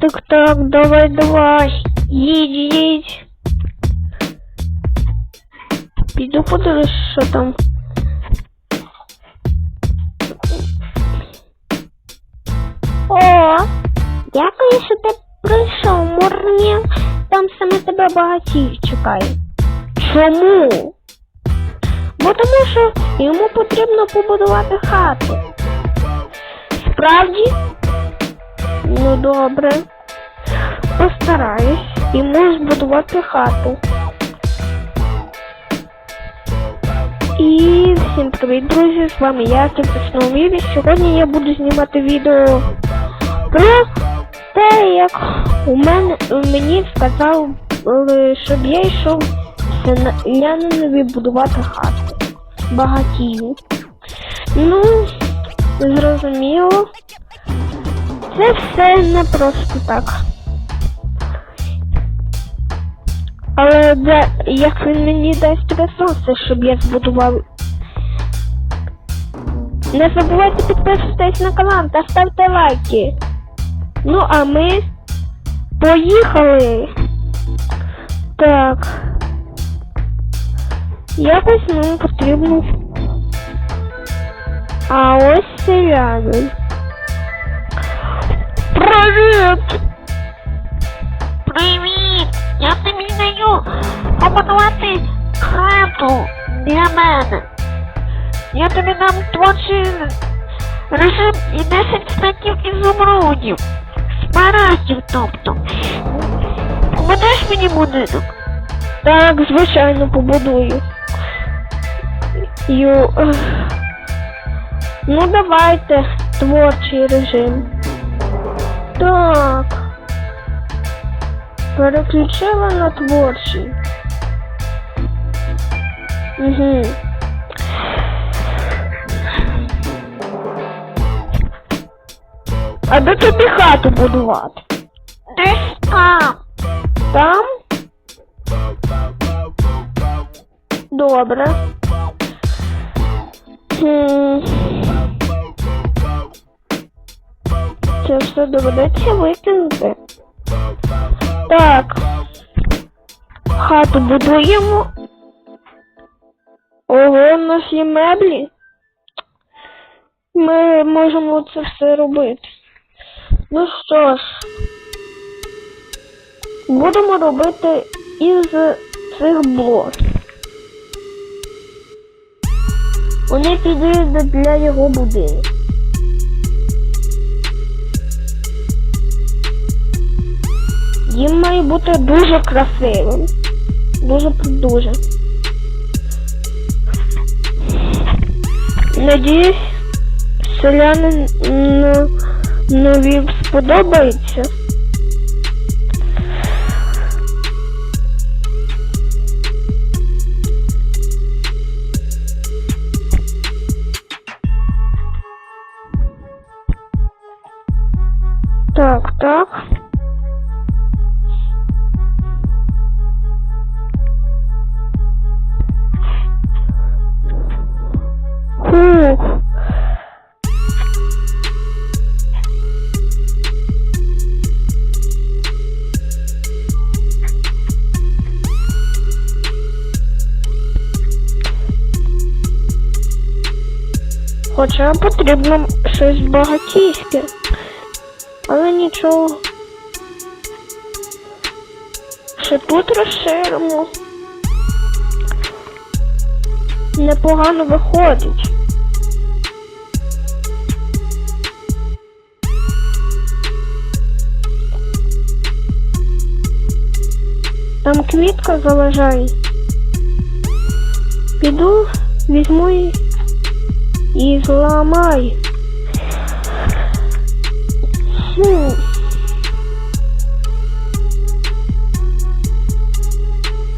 так, так, давай, давай. Їдь, їдь. Піду подивлюсь, що там. О, дякую, що ти прийшов, Мурні. Там саме тебе багатій чекає. Чому? Бо тому що йому потрібно побудувати хату. Справді? Ну добре. Постараюсь йому збудувати хату. І всім привіт, друзі! З вами я, Кіпічного Віві. Сьогодні я буду знімати відео про те, як у мене мені сказав, щоб я йшов селянинові будувати хату. Багатію. Ну, зрозуміло. Це все не просто так. Але де, як він мені дасть ресурси, щоб я збудував. Не забувайте підписуватись на канал та ставте лайки. Ну, а ми поїхали. Так. Якось нам потрібно. А ось селянин. Привіт! Привіт! Я тобі даю побудувати хату для мене. Я тобі дам творчий режим і 10 статів ізумрудів. Смарагдів, тобто. Будеш мені будинок? Так, звичайно, побудую. Ю... Ну давайте творчий режим. Так. Переключила на творчий. Угу. А де тобі хату будувати? Десь там. Там? Добре. Хм. Все доведеться викинути. Так. Хату будуємо. Ого, у нас є меблі. Ми можемо це все робити. Ну що ж. Будемо робити із цих блоків. Вони підійдуть для його будинку. Їм має бути дуже красивим. Дуже дуже. Надіюсь, селянин нові сподобається. Хоча потрібно щось багатійське. Але нічого. Ще тут розширимо. Непогано виходить. Там квітка заважає. Піду, візьму і, і зламаю. Хм.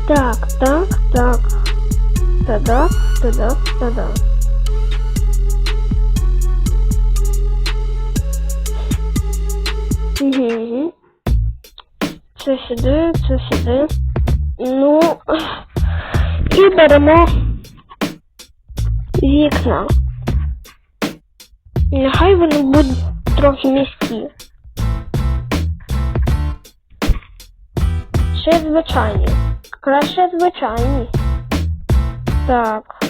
Так, так, так. Та-да, та-да, та-да. Угу. Це сюди, це сюди. Ну, і беремо вікна. Нехай вони будуть трохи міські. Ще звичайні. Краще звичайні. Так.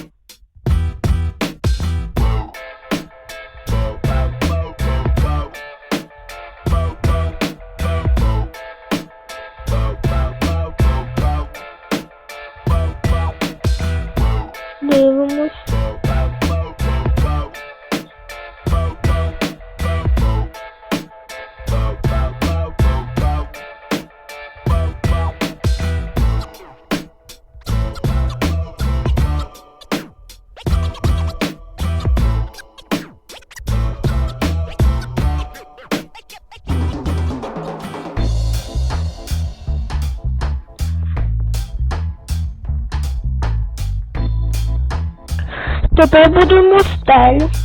papel do mosteiro.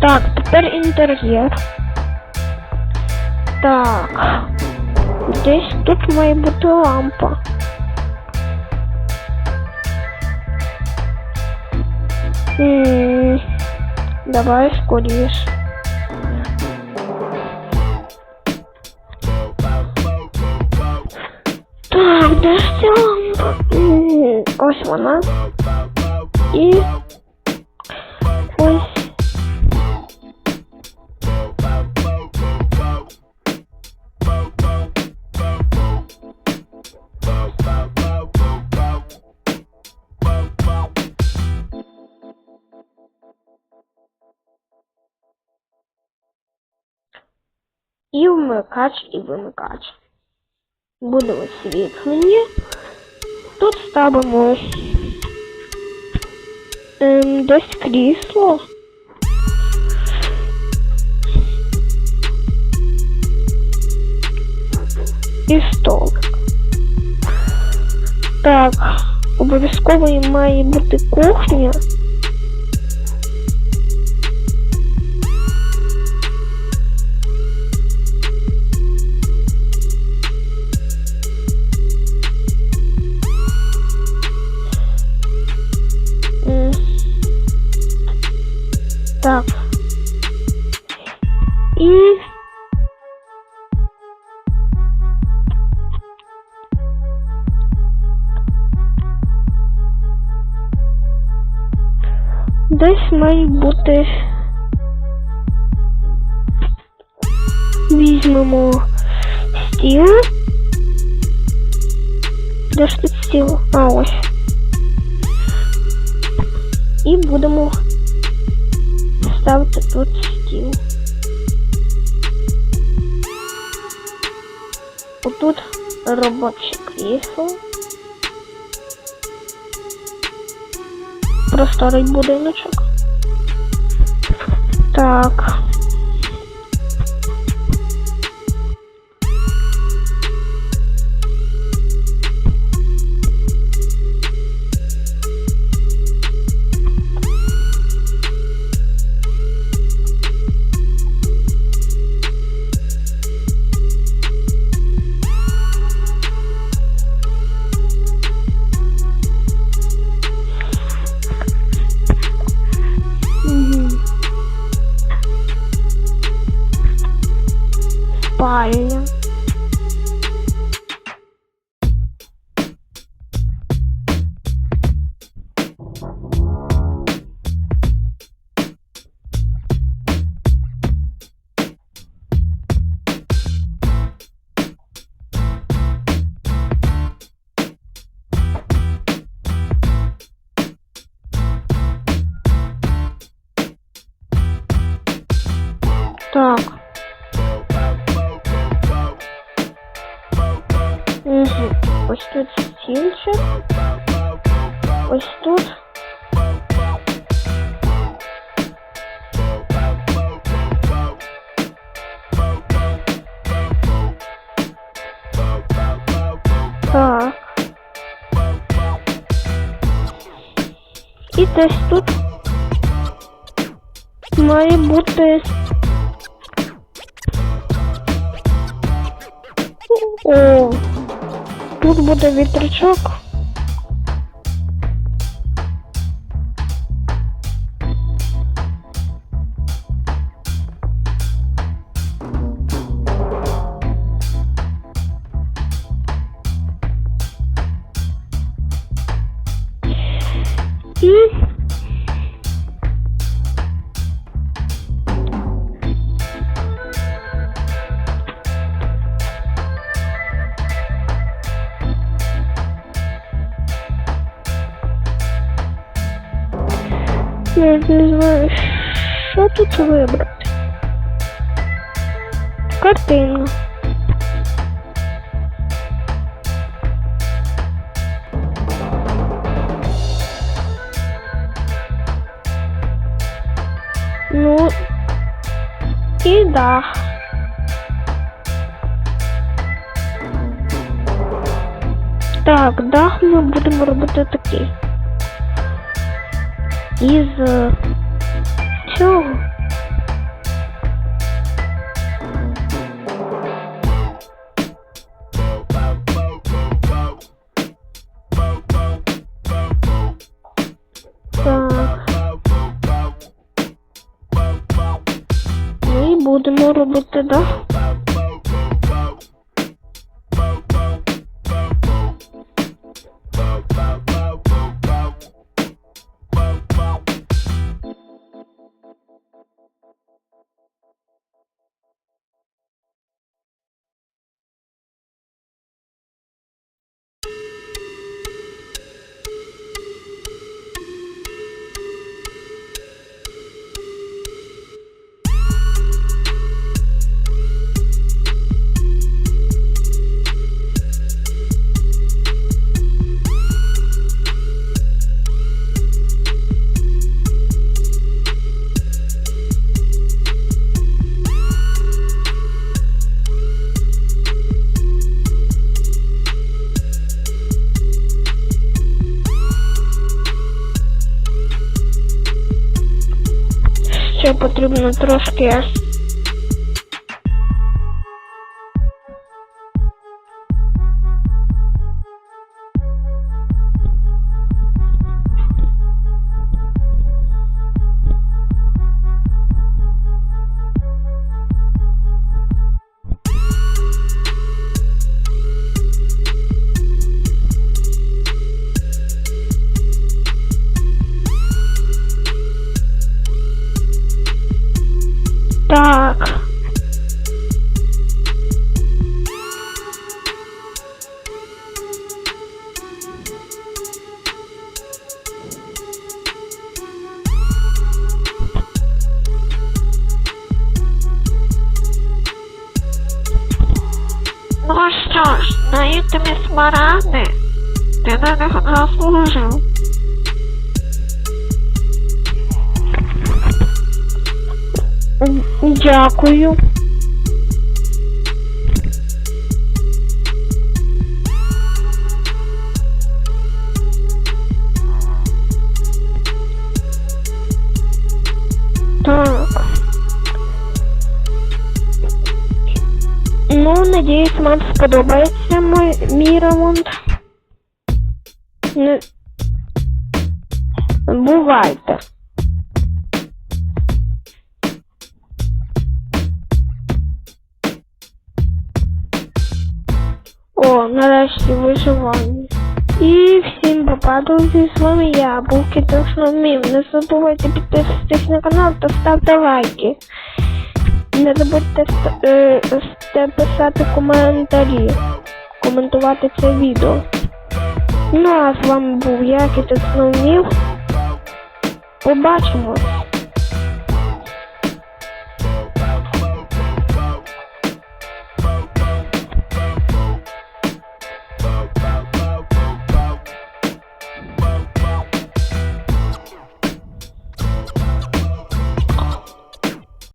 Так, тепер інтер'єр. Так. Десь тут має бути лампа. М, Давай скоріш. Так, де ж ця лампа? М, Ось вона. І і вмикач, і вимикач. Буде освітлення. Тут ставимо ем, десь крісло. І столик. Так, обов'язково має бути кухня. Так. І десь має бути. Візьмемо стіл. Де ж тут стіл? А ось. І будемо ставити тут стіл. Отут робоче крісло. Просторий будиночок. Так. Ось тут стільчик. Ось тут. Так. І десь тут має бути. О, Тут буде вітрячок. Не знаю, що тут вибрати. Картину. Ну і дах. Так, дах ми будемо робити такий. Із е, цього. Так. Ми будемо робити дах. Ще потрібно трошки. Ну що ж, даю тобі смаради. Ти на них заслужив. Дякую. Так. Ну, надіюсь, вам сподобається мій, мій ремонт. Не... Бувайте. Нарешті виживання. І всім папа, друзі, з вами я, був Кітошномів. Не забувайте підписатись на канал та ставте лайки. Не забудьте е, писати коментарі, коментувати це відео. Ну а з вами був я, Кітошномів. Побачимось.